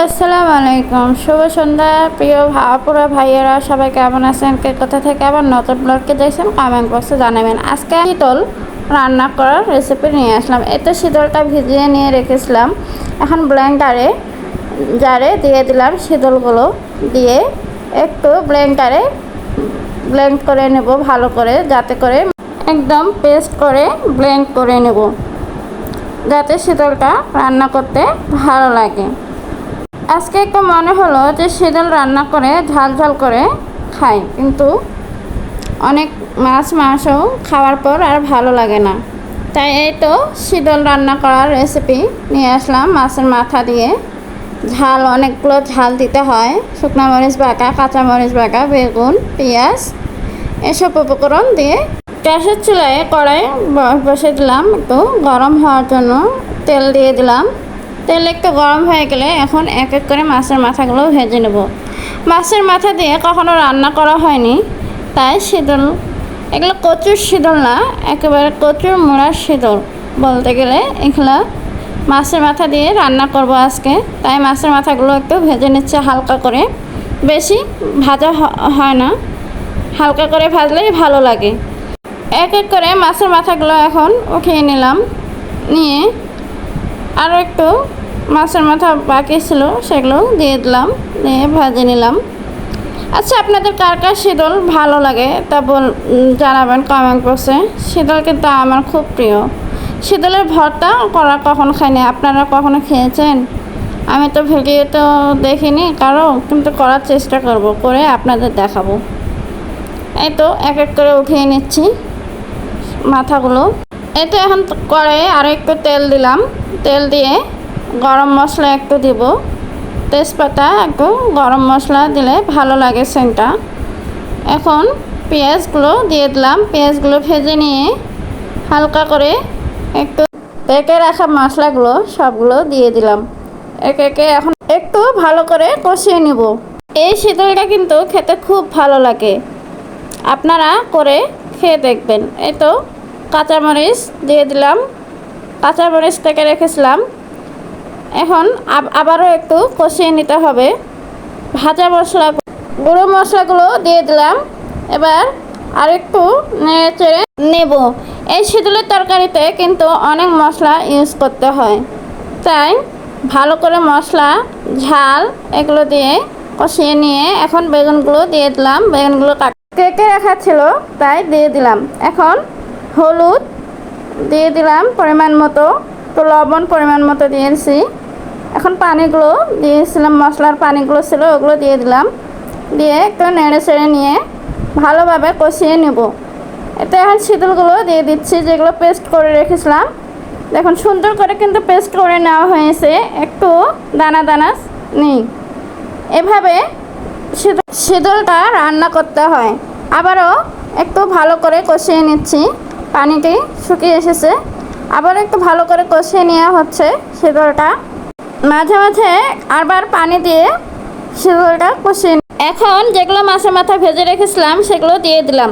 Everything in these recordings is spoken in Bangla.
আসসালামু আলাইকুম, শুভ সন্ধ্যা। প্রিয় ভাপুরা ভাইয়েরা, সবাই কেমন আছেন? কে কোথা থেকে আবার নতুন ব্লগকে দেখছেন কমেন্ট বক্সে জানাবেন। আজকে শীতল রান্না করার রেসিপি নিয়ে আসলাম। এতে শীতলটা ভিজিয়ে নিয়ে রেখেছিলাম। এখন ব্লেন্ডারে জারে দিয়ে দিলাম শীতলগুলো। দিয়ে একটু ব্লেন্ডারে ব্লেন্ড করে নেব ভালো করে, যাতে করে একদম পেস্ট করে ব্লেন্ড করে নেব। যাতে শীতলটা রান্না করতে ভালো লাগে। আজকে একটু মনে হলো যে শীতল রান্না করে, ঝাল ঝাল করে খাই কিন্তু অনেক মাছ মাংস খাওয়ার পর আর ভালো লাগে না। তাই এই তো শীতল রান্না করার রেসিপি নিয়ে আসলাম মাছের মাথা দিয়ে। ঝাল, অনেকগুলো ঝাল দিতে হয়। শুকনো মরিচ বাঁকা কাঁচা মরিচ বাঁকা বেগুন, পেঁয়াজ এসব উপকরণ দিয়ে গ্যাসের চুলায় কড়াই বসে দিলাম। একটু গরম হওয়ার জন্য তেল দিয়ে দিলাম। তেল একটু গরম হয়ে গেলে এখন এক এক করে মাছের মাথাগুলো ভেজে নেব। মাছের মাথা দিয়ে কখনো রান্না করা হয়নি, তাই শীতল। এগুলো কচুর শীতল না, একেবারে কচুর মোড়ার শীতল। বলতে গেলে এগুলো মাছের মাথা দিয়ে রান্না করব আজকে, তাই মাছের মাথাগুলো একটু ভেজে নিচ্ছে হালকা করে। বেশি ভাজা হয় না, হালকা করে ভাজলেই ভালো লাগে। এক এক করে মাছের মাথাগুলো এখন উঠিয়ে নিলাম, নিয়ে আরও একটু মাছের মাথা বাকি ছিল, সেগুলো দিয়ে দিলাম দিয়ে ভাজে নিলাম। আচ্ছা আপনাদের কার কার শীতল ভালো লাগে তা বল জানাবেন কমেন্ট বক্সে শীতল কিন্তু আমার খুব প্রিয়। শীতলের ভর্তা করা কখন খাইনি? আপনারা কখনো খেয়েছেন? আমি তো ভিডিও তো দেখিনি কারও, কিন্তু করার চেষ্টা করব, করে আপনাদের দেখাবো। এই তো, এক এক করে উঠিয়ে নিচ্ছি মাথাগুলো। এই তো এখন কড়াইয়ে আরও একটু তেল দিলাম। তেল দিয়ে গরম মশলা একটু দিব। তেজপাতা একটু গরম মশলা দিলে ভালো লাগে সেন্টটা। এখন পেঁয়াজগুলো দিয়ে দিলাম। পেঁয়াজগুলো ভেজে নিয়ে হালকা করে একটু পেকে রাখা মশলাগুলো সবগুলো দিয়ে দিলাম। একে একে এখন একটু ভালো করে কষিয়ে নেব। এই শীতলটা কিন্তু খেতে খুব ভালো লাগে। আপনারা করে খেয়ে দেখবেন। এই তো কাঁচামরিচ দিয়ে দিলাম। কাঁচামরিচ থেকে রেখেছিলাম। এখন আবারও একটু কষিয়ে নিতে হবে। ভাজা মশলা গুঁড়ো মশলাগুলো দিয়ে দিলাম। এবার আরেকটু নেড়ে চেড়ে নেব। এই শীতলের তরকারিতে কিন্তু অনেক মশলা ইউজ করতে হয়। তাই ভালো করে মশলা, ঝাল এগুলো দিয়ে কষিয়ে নিয়ে এখন বেগুনগুলো দিয়ে দিলাম। বেগুনগুলো কেটে রাখা ছিল, তাই দিয়ে দিলাম। এখন হলুদ দিয়ে দিলাম পরিমাণ মতো। তো লবণ পরিমাণ মতো দিয়েছি এখন পানিগুলো দিয়েছিলাম মশলার পানিগুলো ছিল, ওগুলো দিয়ে দিলাম। দিয়ে একটু নেড়ে চেড়ে নিয়ে ভালোভাবে কষিয়ে নেব। এতে এখন শীতলগুলো দিয়ে দিচ্ছি, যেগুলো পেস্ট করে রেখেছিলাম। দেখুন, সুন্দর করে কিন্তু পেস্ট করে নেওয়া হয়েছে। একটু দানা দানা নেই। এভাবে শীতল শীতলটা রান্না করতে হয়। আবারও একটু ভালো করে কষিয়ে নিচ্ছি। পানিটি শুকিয়ে এসেছে। আবার একটু ভালো করে কষিয়ে নেওয়া হচ্ছে শীতলটা মাঝে মাঝে আবার পানি দিয়ে শীতলটা কষিয়ে এখন যেগুলো মাছের মাথা ভেজে রেখেছিলাম, সেগুলো দিয়ে দিলাম।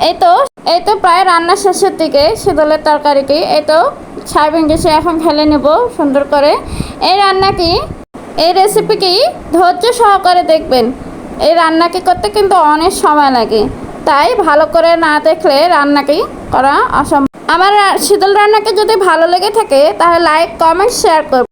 এই- তো, এই তো প্রায় রান্না শেষের দিকে শীতলের তরকারিটি। এই তো সার্ভিং ডিশে এখন ফেলে নেব সুন্দর করে। এই রান্নাটি এই রেসিপিটি ধৈর্য সহকারে দেখবেন। এই রান্নাটি করতে কিন্তু অনেক সময় লাগে। তাই ভালো করে না দেখলে রান্নাকেই করা অসম্ভব। আমার শীতল রান্নাকে যদি ভালো লেগে থাকে, তাহলে লাইক কমেন্ট শেয়ার করবেন